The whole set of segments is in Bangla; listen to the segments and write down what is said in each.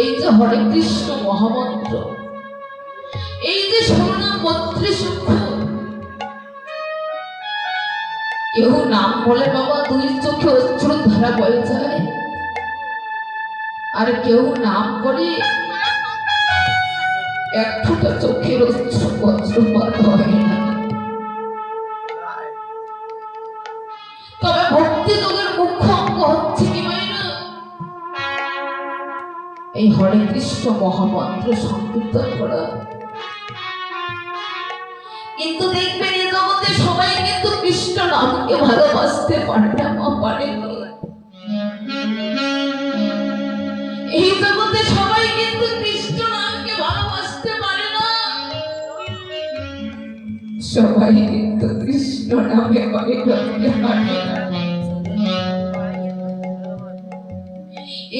এই যে হরে কৃষ্ণ মহামন্ত্র এই যে শরণাম বত্রিশ অক্ষর, কেউ নাম বলে বাবা দুই চোখে অশ্রু ধারা বয়ে যায়। আর কেউ নাম করে এক ফোঁটা চোখের অশ্রু বজ্রপাত হয় না। তবে ভক্তি যোগের মুখ্য অঙ্গ হচ্ছে এই হরে কৃষ্ণ মহামন্ত্র সংকীর্তন করা। কিন্তু দেখবেন এই জগতে সবাই কিন্তু কৃষ্ণ নামকে ভালোবাসতে পারে না বা পারেনি এই জগতে সবাই কিন্তু কৃষ্ণ নামকে ভালোবাসতে পারে না। সবাই কিন্তু কৃষ্ণ নামে করতে পারে না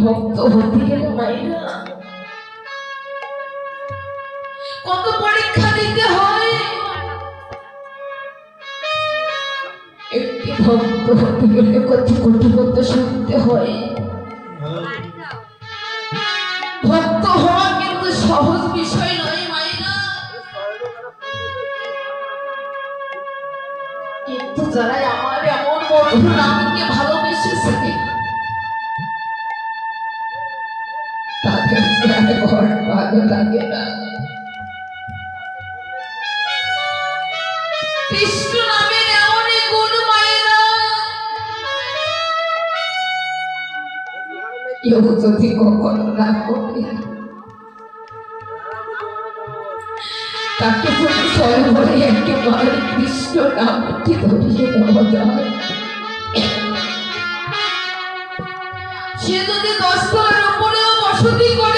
ভক্ত হতে মাইরা কত পরীক্ষা দিতে হয়। একটি ভক্ত হতে গেলে কত কোটি কত শুনতে হয়। ভক্ত হওয়া কিন্তু সহজ বিষয় নয় মাইনা কিন্তু যারা আমার এমন বন্ধু নামকে ভালো লাগে না কৃষ্ণ নামের এমনই গুণ মায়েরা। কেউ যদি কখনো তাকে একেবারে কৃষ্ণ নামটি ধরিয়ে দেওয়া যায়। সে যদি দশতলার বসতি করে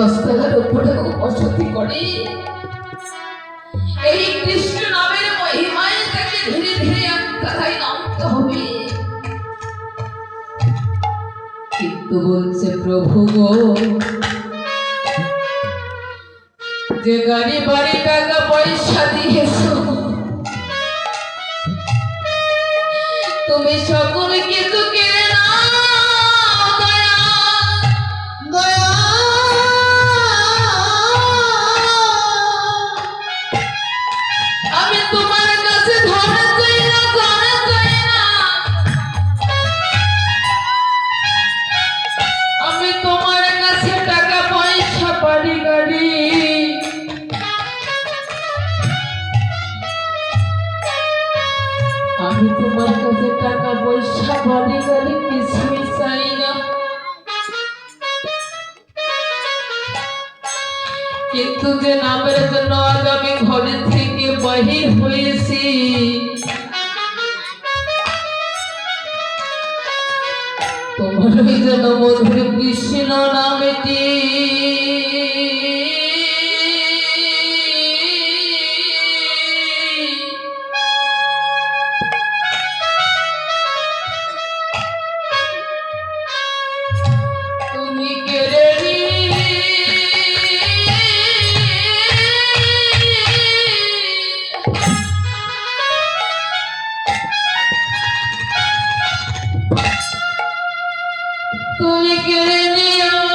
দশতলার উপরেও বসতি করে। এই কৃষ্ণ নামের মহিমায় তাকে ধীরে ধীরে একতলায় নামতে হবে। কিন্তু বলছে, প্রভু গো, যে গাড়ি, বাড়ি, টাকা, পয়সা দিয়েছ, তুমি সকল কিছু আমি তোমার কাছে টাকা পয়সা বাড়ি গাড়ি কিছুই চাই না। কিন্তু যে নামের জন্য আজ আমি ঘরে থেকে বাহির হয়েছি তোমার ওই যেন মধুর Krishna নামেটি Tu mi querer mío.